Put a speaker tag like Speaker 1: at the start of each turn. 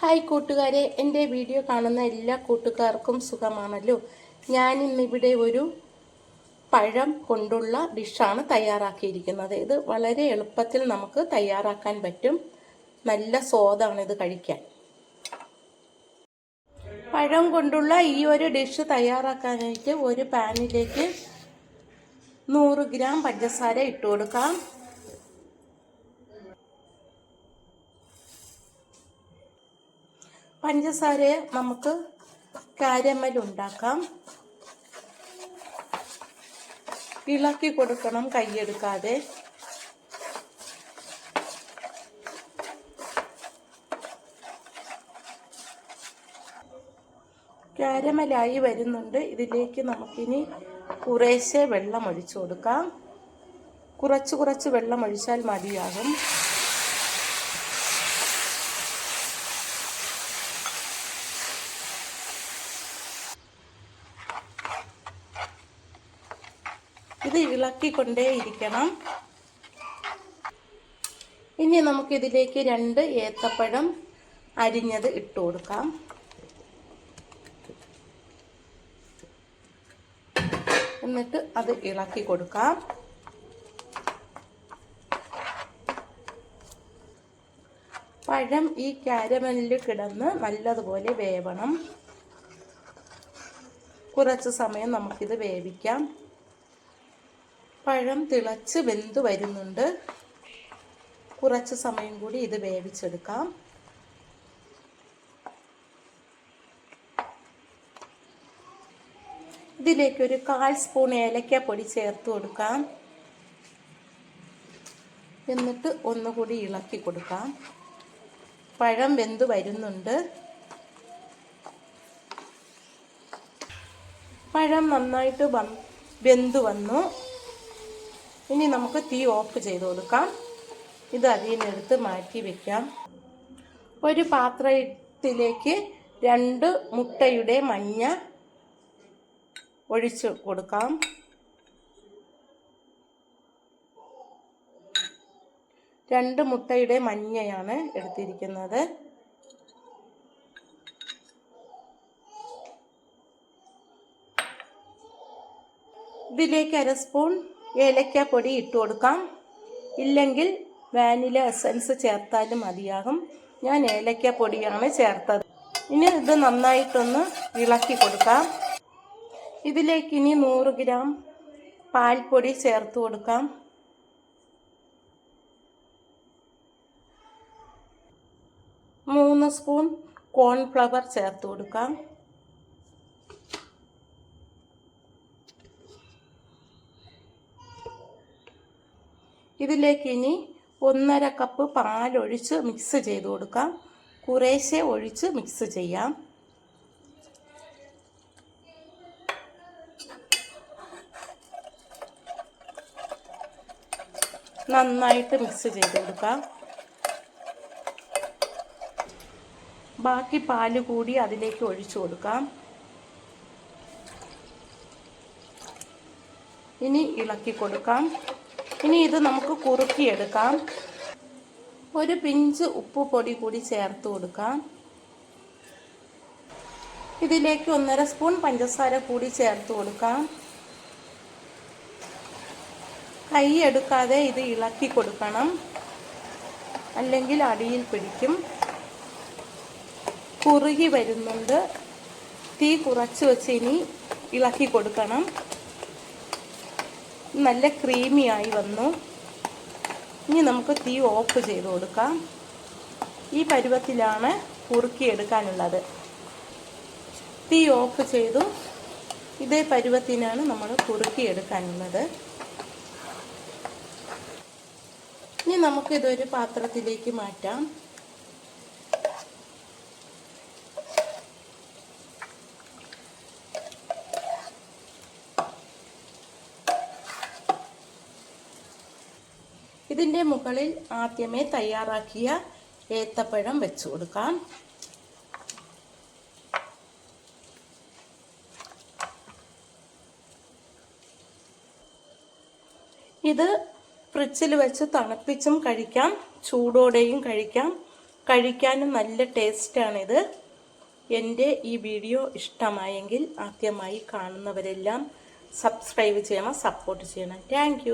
Speaker 1: Hi കൂട്ടുകാരെ എന്റെ video കാണുന്ന എല്ലാ കൂട്ടുകാർക്കും സുഖമാണല്ലോ? ഞാൻ ഇന്നിവിടെ ഒരു പഴം കൊണ്ടുള്ള ഡിഷാണ് തയ്യാറാക്കിയിരിക്കുന്നത്. ഇത് വളരെ എളുപ്പത്തിൽ നമുക്ക് തയ്യാറാക്കാൻ പറ്റും. നല്ല സ്വാദാണ് ഇത് കഴിക്കാൻ. പഴം കൊണ്ടുള്ള ഈ ഒരു ഡിഷ് തയ്യാറാക്കാനായിട്ട് ഒരു പാനിലേക്ക് നൂറ് ഗ്രാം പഞ്ചസാര ഇട്ട് കൊടുക്കാം. പഞ്ചസാരയെ നമുക്ക് കാരമൽ ഉണ്ടാക്കാം. ഇളക്കി കൊടുക്കണം കൈയെടുക്കാതെ. കാരമലായി വരുന്നുണ്ട്. ഇതിലേക്ക് നമുക്കിനി കുറേശ്ശെ വെള്ളം ഒഴിച്ചു കൊടുക്കാം. കുറച്ച് കുറച്ച് വെള്ളം ഒഴിച്ചാൽ മതിയാകും. ഇത് ഇളക്കിക്കൊണ്ടേ ഇരിക്കണം. ഇനി നമുക്കിതിലേക്ക് രണ്ട് ഏത്തപ്പഴം അരിഞ്ഞത് ഇട്ട് കൊടുക്കാം. എന്നിട്ട് അത് ഇളക്കി കൊടുക്കാം. പഴം ഈ കാരമലിൽ കിടന്ന് നല്ലതുപോലെ വേവണം. കുറച്ച് സമയം നമുക്കിത് വേവിക്കാം. പഴം തിളച്ച് വെന്ത് വരുന്നുണ്ട്. കുറച്ച് സമയം കൂടി ഇത് വേവിച്ചെടുക്കാം. ഇതിലേക്ക് ഒരു കാൽ സ്പൂൺ ഏലക്ക പൊടി ചേർത്ത് കൊടുക്കാം. എന്നിട്ട് ഒന്നുകൂടി ഇളക്കി കൊടുക്കാം. പഴം വെന്ത് വരുന്നുണ്ട്. പഴം നന്നായിട്ട് വെന്ത് വന്നു. ഇനി നമുക്ക് തീ ഓഫ് ചെയ്ത് കൊടുക്കാം. ഇത് അതിൽ മാറ്റി വെക്കാം. ഒരു പാത്രത്തിലേക്ക് രണ്ട് മുട്ടയുടെ മഞ്ഞ ഒഴിച്ച് കൊടുക്കാം. രണ്ട് മുട്ടയുടെ മഞ്ഞയാണ് എടുത്തിരിക്കുന്നത്. ഇതിലേക്ക് അര സ്പൂൺ ഏലക്കാപ്പൊടി ഇട്ട് കൊടുക്കാം. ഇല്ലെങ്കിൽ വാനില എസൻസ് ചേർത്താലും മതിയാകും. ഞാൻ ഏലക്കാപ്പൊടിയാണ് ചേർത്തത്. ഇനി ഇത് നന്നായിട്ടൊന്ന് ഇളക്കി കൊടുക്കാം. ഇതിലേക്ക് ഇനി നൂറ് ഗ്രാം പാൽപ്പൊടി ചേർത്ത് കൊടുക്കാം. മൂന്ന് സ്പൂൺ കോൺഫ്ലവർ ചേർത്ത് കൊടുക്കാം. ഇതിലേക്ക് ഇനി ഒന്നര കപ്പ് പാലൊഴിച്ച് മിക്സ് ചെയ്ത് കൊടുക്കാം. കുറേശ്ശെ ഒഴിച്ച് മിക്സ് ചെയ്യാം. നന്നായിട്ട് മിക്സ് ചെയ്ത് കൊടുക്കാം. ബാക്കി പാൽ കൂടി അതിലേക്ക് ഒഴിച്ചു കൊടുക്കാം. ഇനി ഇളക്കി കൊടുക്കാം. ഇനി ഇത് നമുക്ക് കുറുക്കിയെടുക്കാം. ഒരു പിഞ്ച് ഉപ്പ് പൊടി കൂടി ചേർത്ത് കൊടുക്കാം. ഇതിലേക്ക് ഒന്നര സ്പൂൺ പഞ്ചസാര കൂടി ചേർത്ത് കൊടുക്കാം. കൈ എടുക്കാതെ ഇത് ഇളക്കി കൊടുക്കണം. അല്ലെങ്കിൽ അടിയിൽ പിടിക്കും. കുറുകി വരുന്നുണ്ട്. തീ കുറച്ച് വെച്ച് ഇനി ഇളക്കി കൊടുക്കണം. നല്ല ക്രീമിയായി വന്നു. ഇനി നമുക്ക് തീ ഓഫ് ചെയ്ത് കൊടുക്കാം. ഈ പരുവത്തിലാണ് കുറുക്കിയെടുക്കാനുള്ളത് തീ ഓഫ് ചെയ്തു. ഇതേ പരുവത്തിനാണ് നമ്മൾ കുറുക്കിയെടുക്കാനുള്ളത് ഇനി നമുക്കിതൊരു പാത്രത്തിലേക്ക് മാറ്റാം. ഇതിന്റെ മുകളിൽ ആദ്യമേ തയ്യാറാക്കിയ ഏത്തപ്പഴം വെച്ചു കൊടുക്കാം. ഇത് ഫ്രിഡ്ജിൽ വെച്ച് തണുപ്പിച്ചും കഴിക്കാം ചൂടോടെയും കഴിക്കാം. കഴിക്കാനും നല്ല ടേസ്റ്റാണിത്. എന്റെ ഈ വീഡിയോ ഇഷ്ടമായെങ്കിൽ ആദ്യമായി കാണുന്നവരെല്ലാം സബ്സ്ക്രൈബ് ചെയ്യണം സപ്പോർട്ട് ചെയ്യണം. താങ്ക്